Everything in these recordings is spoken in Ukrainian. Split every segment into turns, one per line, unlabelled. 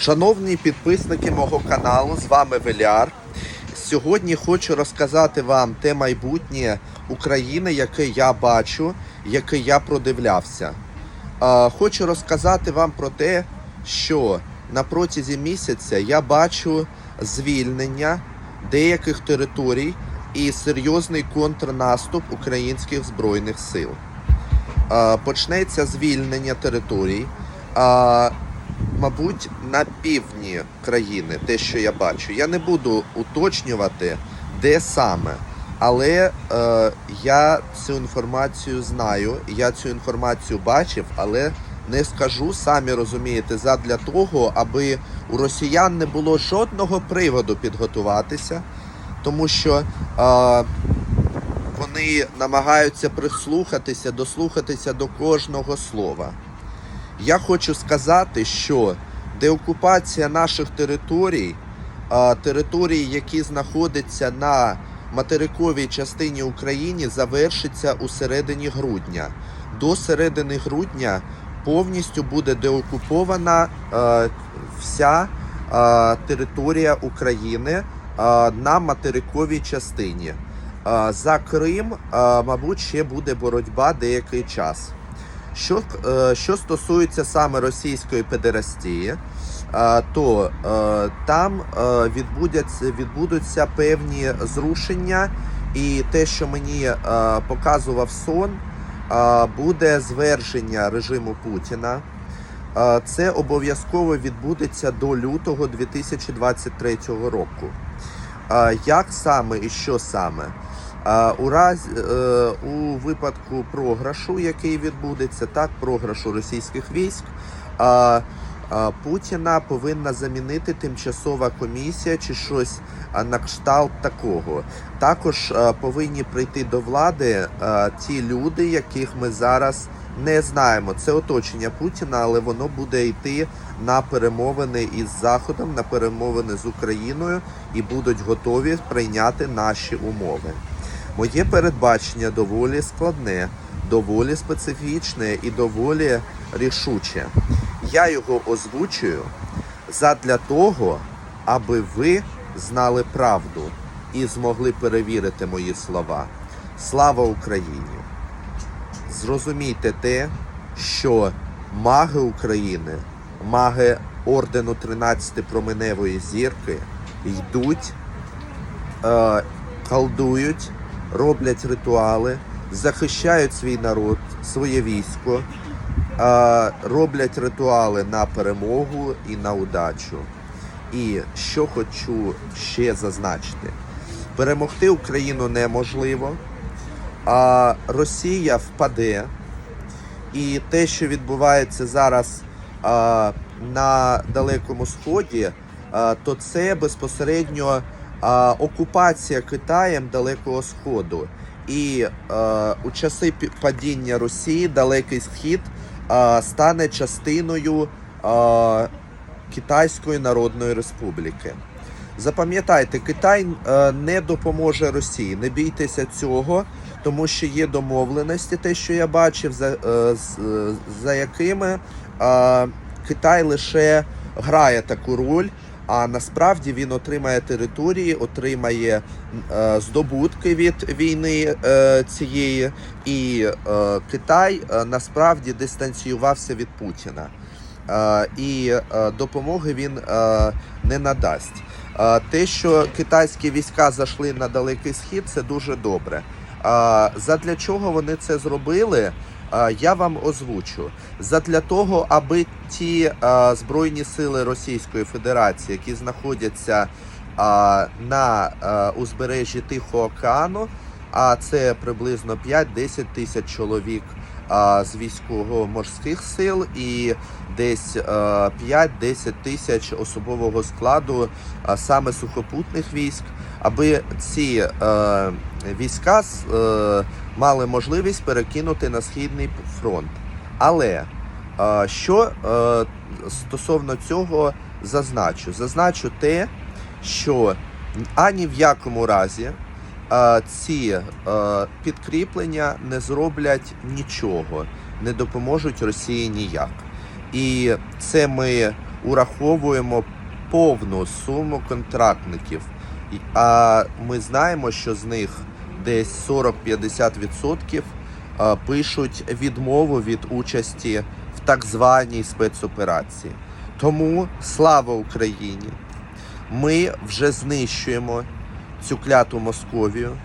Шановні підписники мого каналу, з вами Веляр. Сьогодні хочу розказати вам те майбутнє України, яке я бачу, яке я продивлявся. Хочу розказати вам про те, що на протязі місяця я бачу звільнення деяких територій і серйозний контрнаступ українських збройних сил. Почнеться звільнення територій. Мабуть, на півдні країни, те, що я бачу. Я не буду уточнювати, де саме. Але е, я цю інформацію знаю, я цю інформацію бачив, але не скажу, самі розумієте, задля того, аби у росіян не було жодного приводу підготуватися, тому що е, вони намагаються прислухатися, дослухатися до кожного слова. Я хочу сказати, що деокупація наших територій, а, територій, які знаходяться на материковій частині України, завершиться у середині грудня. До середини грудня повністю буде деокупована е, вся е, територія України е, на материковій частині. За Крим, мабуть, ще буде боротьба деякий час. Що, е, що стосується саме Російської Федерації, е, то е, там відбудеться, відбудуться певні зрушення, і те, що мені показував сон, буде звершення режиму Путіна. Це обов'язково відбудеться до лютого 2023 року. Як саме і що саме? У разі е, у випадку програшу, який відбудеться, так програшу російських військ, Путіна повинна замінити тимчасова комісія чи щось на кшталт такого. Також повинні прийти до влади ті люди, яких ми зараз не знаємо. Це оточення Путіна, але воно буде йти на перемовини із Заходом, на перемовини з Україною і будуть готові прийняти наші умови. Моє передбачення доволі складне, доволі специфічне і доволі рішуче. Я його озвучую задля того, аби ви знали правду і змогли перевірити мої слова. Слава Україні! Зрозумійте те, що маги України, маги ордену 13 променевої зірки йдуть, е, колдують, роблять ритуали, захищають свій народ, своє військо, роблять ритуали на перемогу і на удачу. І що хочу ще зазначити: перемогти Україну неможливо, а Росія впаде. І те, що відбувається зараз а, на Далекому Сході, а, то це безпосередньо окупація Китаєм Далекого Сходу. І а, у часи падіння Росії Далекий Схід а, стане частиною а, Китайської Народної Республіки. Запам'ятайте, Китай е, не допоможе Росії. Не бійтеся цього, тому що є домовленості, те, що я бачив, за, е, е, за якими е, Китай лише грає таку роль. А насправді він отримає території, отримає е, здобутки від війни е, цієї, і е, Китай е, насправді дистанціювався від Путіна. Е, і е, допомоги він е, не надасть. Е, Те, що китайські війська зайшли на далекий схід, це дуже добре. Е, Задля чого вони це зробили? Я вам озвучу. Задля того, аби ті збройні сили Російської Федерації, які знаходяться на узбережжі Тихого океану, а це приблизно 5-10 тисяч чоловік з військово-морських сил і десь е, 5-10 тисяч особового складу а, саме сухопутних військ, аби ці е, війська е, мали можливість перекинути на східний фронт. Але е, що е, стосовно цього зазначу? Зазначу те, що ані в якому разі е, ці підкріплення не зроблять нічого, не допоможуть Росії ніяк. І це ми ураховуємо повну суму контрактників. А ми знаємо, що з них десь 40-50% пишуть відмову від участі в так званій спецоперації. Тому слава Україні! Ми вже знищуємо цю кляту Московію.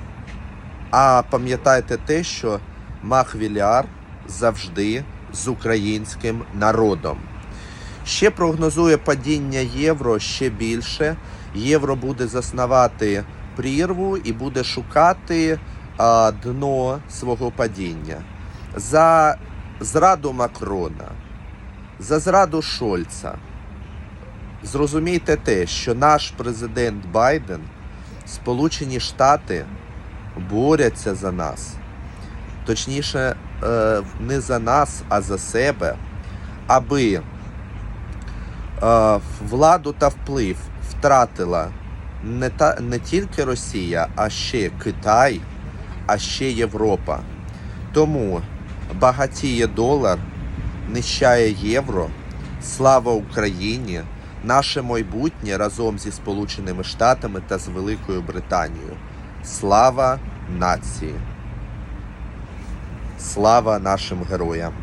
А пам'ятайте те, що Махвіляр завжди з українським народом. Ще прогнозує падіння євро ще більше. Євро буде заснавати прірву і буде шукати а, дно свого падіння. За зраду Макрона, за зраду Шольца. Зрозумійте те, що наш президент Байден, Сполучені Штати борються за нас. Точніше, е, не за нас, а за себе, аби е, владу та вплив втратила не, та, не тільки Росія, а ще Китай, а ще Європа. Тому багатіє долар, нищає євро. Слава Україні! Наше майбутнє разом зі Сполученими Штатами та з Великою Британією. Слава нації! Слава нашим героям!